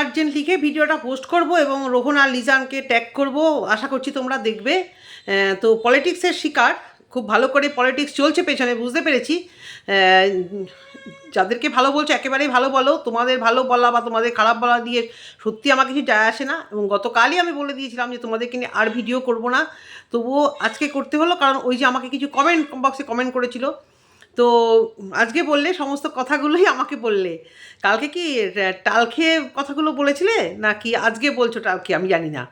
Urgent লিখে ভিডিওটা post করব এবং রোহন আর লিজানকে ট্যাগ করব। আশা করছি তোমরা দেখবে। তো পলিটিক্সের শিকার। খুব ভালো করে পলিটিক্স চলছে পেছনে, বুঝতে পেরেছি। যাদেরকে ভালো বলছো, একেবারেই ভালো বলো। তোমাদের ভালো বলা বা তোমাদের খারাপ বলা দিয়ে সত্যি আমার কিছু যায় আসে না। এবং গতকালই আমি বলে দিয়েছিলাম যে তোমাদেরকে নিয়ে আর ভিডিও করব না। তবুও আজকে করতে হলো, কারণ ওই যে আমাকে কিছু কমেন্ট বক্সে কমেন্ট করেছিল। তো আজকে বললে সমস্ত কথাগুলোই আমাকে বললে। কালকে কি টাল খেয়ে কথাগুলো বলেছিলে? নাকি আজকে বলছো টাল খেয়ে আমি জানি না।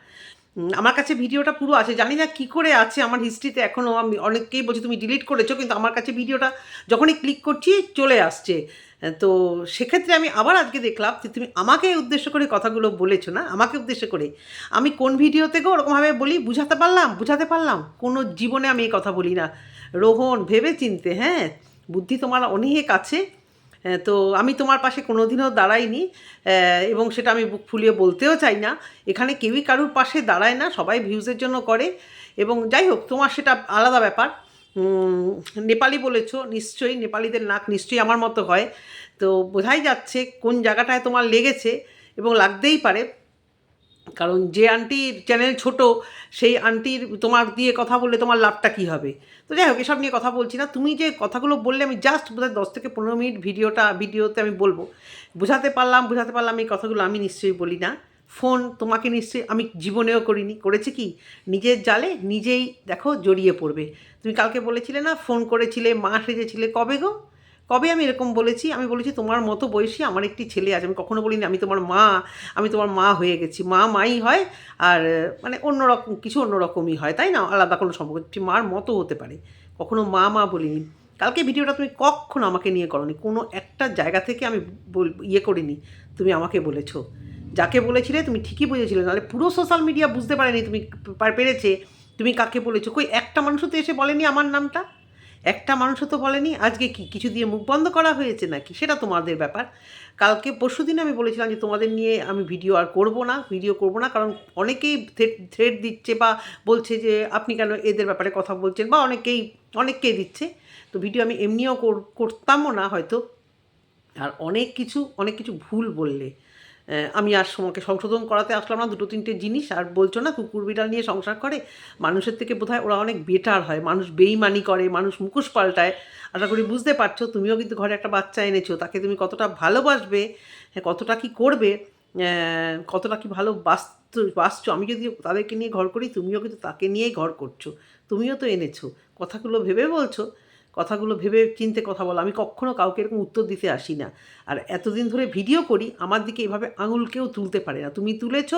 আমার কাছে ভিডিওটা পুরো আছে। জানি না কি করে আছে আমার হিস্ট্রিতে এখনও আমি অনেককেই বলছি, তুমি ডিলিট করেছ। কিন্তু আমার কাছে ভিডিওটা যখনই ক্লিক করছি, চলে আসছে। তো সেক্ষেত্রে আমি আবার আজকে দেখলাম যে, তুমি আমাকে উদ্দেশ্য করে কথাগুলো বলেছ না? আমাকে উদ্দেশ্য করে? আমি কোন ভিডিওতে গো ওরকমভাবে বলি, বুঝাতে পারলাম বুঝাতে পারলাম? কোনো জীবনে আমি এই কথা বলি না। রোহন ভেবে চিনতে হ্যাঁ? বুদ্ধি তোমার অনেক আছে তো আমি তোমার পাশে কোনোদিনও দাঁড়াইনি এবং সেটা আমি বুক ফুলিয়ে বলতেও চাই না। এখানে কেউই কারুর পাশে দাঁড়ায় না, সবাই ভিউজের জন্য করে। এবং যাই হোক, তোমার সেটা আলাদা ব্যাপার। নেপালি বলেছ, নিশ্চয়ই নেপালিদের নাক নিশ্চয়ই আমার মতো হয়। তো বোঝাই যাচ্ছে কোন জায়গাটায় তোমার লেগেছে, এবং লাগতেই পারে। কারণ যে আন্টির চ্যানেল ছোট, সেই আন্টির তোমার দিয়ে কথা বললে তোমার লাভটা কী হবে? তো যাই হোক, এসব নিয়ে কথা বলছি না। তুমি যে কথাগুলো বললে, আমি জাস্ট বোধহয় দশ থেকে পনেরো মিনিট ভিডিওটা, ভিডিওতে আমি বলব। বোঝাতে পারলাম বোঝাতে পারলাম এই কথাগুলো আমি নিশ্চয়ই বলি না। ফোন তোমাকে নিশ্চয়ই আমি জীবনেও করিনি। করেছি কি? নিজের জালে নিজেই দেখো জড়িয়ে পড়বে। তুমি কালকে বলেছিলে না, ফোন করেছিলে, মা সেজেছিলে। কবে গো? কবে আমি এরকম বলেছি? আমি বলেছি, তোমার মতো বয়সী আমার একটি ছেলে আছে। আমি কখনো বলিনি, আমি তোমার মা, আমি তোমার মা হয়ে গেছি। মা মাই হয় আর মানে অন্যরকম কিছু অন্যরকমই হয়, তাই না? আলাদা কোনো সম্পর্ক। মার মতো হতে পারে। কখনো মা মা বলিনি। কালকে ভিডিওটা তুমি কখনো আমাকে নিয়ে করনি। কোনো একটা জায়গা থেকে আমি ইয়ে করিনি, তুমি আমাকে বলেছ। যাকে বলেছিলে তুমি ঠিকই বুঝেছিলে। নাহলে পুরো সোশ্যাল মিডিয়া বুঝতে পারেনি তুমি পেরেছে। তুমি কাকে বলেছ? কই, একটা মানুষও তো এসে বলেনি আমার নামটা? একটা মানুষও তো বলেনি, আজকে কি কিছু দিয়ে মুখ বন্ধ করা হয়েছে নাকি? সেটা তোমাদের ব্যাপার। কালকে পরশু দিন আমি বলেছিলাম যে তোমাদের নিয়ে আমি ভিডিও আর করব না, ভিডিও করব না, কারণ অনেকেই থ্রেড দিচ্ছে বা বলছে যে আপনি কেন এদের ব্যাপারে কথা বলছেন বা অনেকেই, অনেককেই দিচ্ছে। তো ভিডিও আমি এমনিও কর- করতামও না হয়তো। আর অনেক কিছু অনেক কিছু ভুল বললে। আমি আর তোমাকে সংশোধন করাতে আসলাম না দুটো তিনটে জিনিস আর বলছো না কুকুর বিড়াল নিয়ে সংসার করে? মানুষের থেকে বোধহয় ওরা অনেক বেটার হয় মানুষ বেইমানি করে মানুষ মুখোশ পাল্টায়। আশা করি বুঝতে পারছ তুমিও কিন্তু ঘরে একটা বাচ্চা এনেছো তাকে তুমি কতটা ভালোবাসবে হ্যাঁ, কতটা কি করবে কতটা কি ভালো বাস্ত বাসছো আমি যদি তাদেরকে নিয়ে ঘর করি তুমিও কিন্তু তাকে নিয়েই ঘর করছ তুমিও তো এনেছো। কথাগুলো ভেবে বলছো কথাগুলো ভেবে চিনতে কথা বলো। আমি কখনো কাউকে এরকম উত্তর দিতে আসি না। আর এতদিন ধরে ভিডিও করি, আমার দিকে এভাবে আঙুল কেউ তুলতে পারে না। তুমি তুলেছ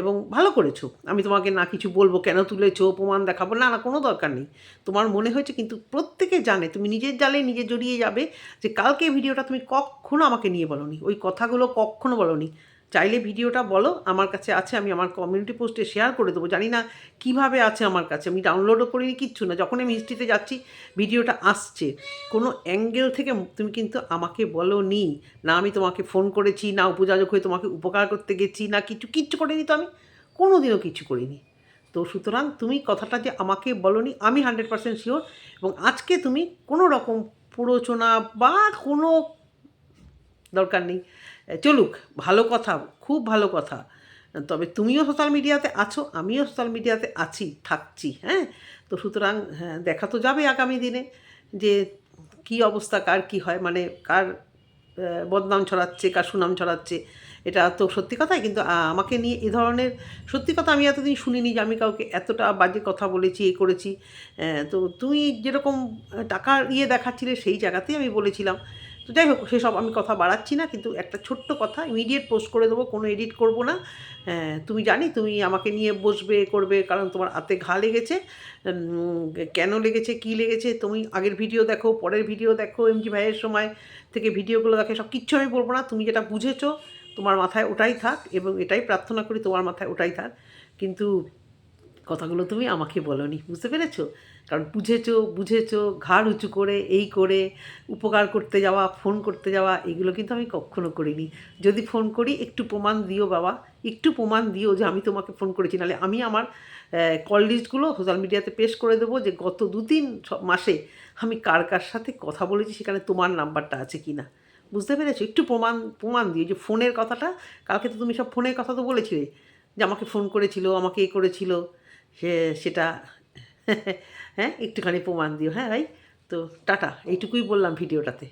এবং ভালো করেছ। আমি তোমাকে না কিছু বলব, কেন তুলেছো, প্রমাণ দেখাবো, না না, কোনো দরকার নেই। তোমার মনে হয়েছে কিন্তু প্রত্যেকে জানে, তুমি নিজের জালে নিজে জড়িয়ে যাবে যে, কালকে ভিডিওটা তুমি কখনো আমাকে নিয়ে বলনি। ওই কথাগুলো কখনো বলনি। চাইলে ভিডিওটা বলো, আমার কাছে আছে, আমি আমার কমিউনিটি পোস্টে শেয়ার করে দেবো। জানি না কীভাবে আছে আমার কাছে, আমি ডাউনলোডও করিনি কিচ্ছু না। যখন আমি হিস্ট্রিতে যাচ্ছি, ভিডিওটা আসছে। কোনো অ্যাঙ্গেল থেকে তুমি কিন্তু আমাকে বলো নি না আমি তোমাকে ফোন করেছি, না উপযাজক হয়ে তোমাকে উপকার করতে গেছি, না কিছু, কিচ্ছু করিনি তো আমি। কোনো দিনও কিছু করিনি। তো সুতরাং তুমি কথাটা যে আমাকে বলনি, আমি হান্ড্রেড পার্সেন্ট শিওর এবং আজকে তুমি কোনো রকম প্ররোচনা বা কোনো দরকার নেই। চলুক, ভালো কথা, খুব ভালো কথা। তবে তুমিও সোশ্যাল মিডিয়াতে আছো, আমিও সোশ্যাল মিডিয়াতে আছি, থাকছি হ্যাঁ? তো সুতরাং হ্যাঁ দেখা তো যাবে আগামী দিনে যে কি অবস্থা, কার কি হয় মানে কার বদনাম ছড়াচ্ছে, কার সুনাম ছড়াচ্ছে, এটা তো সত্যি কথাই। কিন্তু আমাকে নিয়ে এ ধরনের সত্যি কথা আমি এতদিন শুনিনি যে আমি কাউকে এতটা বাজে কথা বলেছি, এ করেছি। তো তুমি যেরকম টাকার ইয়ে দেখাচ্ছিলে, সেই জায়গাতেই আমি বলেছিলাম তো যাই হোক সেসব আমি কথা বাড়াচ্ছি না কিন্তু একটা ছোট্ট কথা ইমিডিয়েট পোস্ট করে দেবো কোনো এডিট করব না। হ্যাঁ, তুমি জানি তুমি আমাকে নিয়ে বসবে করবে কারণ তোমার হাতে ঘা লেগেছে কেন লেগেছে কি লেগেছে তুমি আগের ভিডিও দেখো পরের ভিডিও দেখো এমজি ভাইয়ের সময় থেকে ভিডিওগুলো দেখে সব কিচ্ছু আমি বলব না তুমি যেটা বুঝেছ তোমার মাথায় ওটাই থাক এবং এটাই প্রার্থনা করি তোমার মাথায় ওটাই থাক। কিন্তু কথাগুলো তুমি আমাকে বলনি, বুঝতে পেরেছ? কারণ বুঝেছ বুঝেছ, ঘাড় উঁচু করে, এই করে, উপকার করতে যাওয়া ফোন করতে যাওয়া, এগুলো কিন্তু আমি কখনো করিনি। যদি ফোন করি, একটু প্রমাণ দিও বাবা, একটু প্রমাণ দিও যে আমি তোমাকে ফোন করেছি। নাহলে আমি আমার কল লিস্টগুলো সোশ্যাল মিডিয়াতে পেশ করে দেবো যে গত দু তিন মাসে আমি কার কার সাথে কথা বলেছি, সেখানে তোমার নাম্বারটা আছে কি না বুঝতে পেরেছ? একটু প্রমাণ প্রমাণ দিও যে ফোনের কথাটা, কালকে তো তুমি সব ফোনের কথা তো বলেছিলে, যে আমাকে ফোন করেছিল, আমাকে এ করেছিল। সে সেটা হ্যাঁ একটুখানি প্রমাণ দিও হ্যাঁ ভাই? তো টাটা এইটুকুই বললাম ভিডিওটাতে।